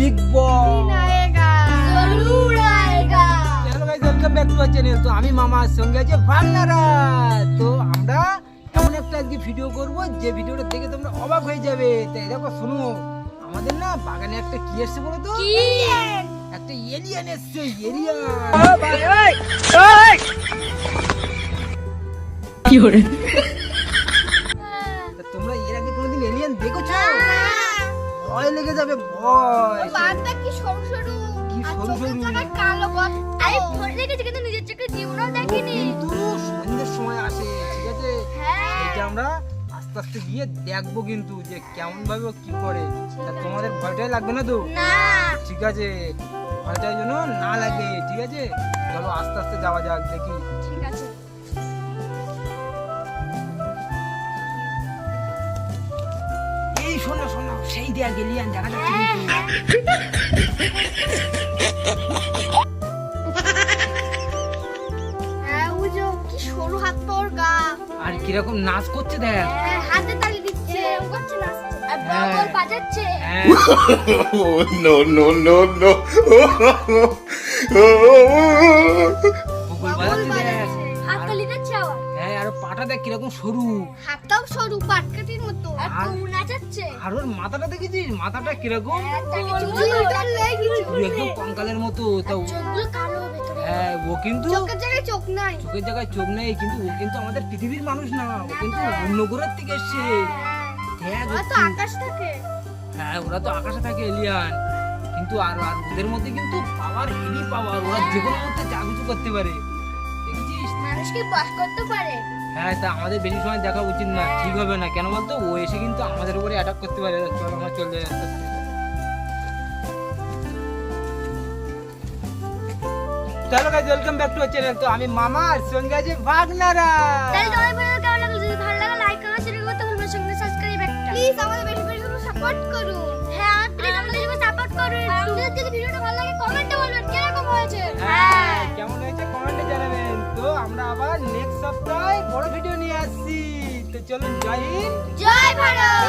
Big তো আমি মামার সঙ্গে আছে ভান্ডারা। তো আমরা এমন একটা আজকে ভিডিও করব যে ভিডিওটা দেখে তোমরা অবাক হয়ে যাবে। তাই দেখো শোনো আমাদের না বাগানে একটা কি এসেছে বলো তো? একটা এলিয়ান এসছে এলিয়ান কি হরে লেগে যাবে ভয়। কি সরু সরু কি আর সরু সরু? কালো বল আরে কিন্তু নিজের চোখে জীবনও দেখিনি। কিন্তু সন্ধ্যের সময় আসে ঠিক আছে? হ্যাঁ। এটা আমরা আস্তে আস্তে গিয়ে দেখব কিন্তু যে কেমন ভাবে ও কি করে। তা তোমাদের ভয়টাই লাগবে না তো? না। ঠিক আছে। ভয়টাই যেন না লাগে ঠিক আছে? চলো আস্তে আস্তে যাওয়া যাক দেখি। ঠিক আছে। শোনো শোনো সেই দেয়া গেলিয়ান দেখা যাচ্ছে হ্যাঁ বুঝো কি সরু হাত তোর গা। আর কীরকম নাচ করছে দেখ। হ্যাঁ, হাতে তালি দিচ্ছে। করছে না আর। বল বাজাচ্ছে। no no no no! বকুল বল বাজাচ্ছে পাটা দেখ কীরকম সরু। হাতটাও সরু পাটকাঠির মতো। আর তুমি নাচাচ্ছে আর ওর মাথাটা দেখেছিস? মাথাটা কীরকম? একদম কঙ্কালের মতো তা ও- চোখগুলো কালো হ্যাঁ ও কিন্তু চোখের জায়গায় চোখ নাই। চোখের জায়গায় চোখ নেই কিন্তু ও কিন্তু আমাদের পৃথিবীর মানুষ না। ও কিন্তু অন্য গ্রহের থেকে এসছে। দেখ ওরা তো আকাশ থাকে। হ্যাঁ ওরা তো আকাশে থাকে এলিয়ান। কিন্তু আর আর ওদের মধ্যে কিন্তু পাওয়ার হেভি পাওয়ার ওরা যে কোনো মুহূর্তে যা কিছু করতে পারে। দেখেছিস? মানুষকে বাস করতে পারে? হ্যাঁ তা আমাদের বেশি সময় দেখা উচিত না ঠিক হবে না। কেন বলতো? ও এসে কিন্তু আমাদের উপরে অ্যাটাক করতে পারে। চল আমরা চলে যাই। চলো guys welcome back to channel তো আমি মামা আর সঙ্গে আছে ভাগনারা। তাহলে তোমার ভিডিও কেমন লাগল? যদি ভালো লাগে লাইক কমেন্ট শেয়ার করতে ভুলবেন সঙ্গে সাবস্ক্রাইব একটা। প্লিজ আমাদের বেশি বেশি সাপোর্ট করুন। হ্যাঁ প্লিজ আমাদের সাপোর্ট করুন। যদি ভিডিওটা ভালো লাগে কমেন্টে নেক্সট সপ্তাহে বড় ভিডিও নিয়ে আসছি। তো চলুন জয় হিন্দ। জয় ভারত!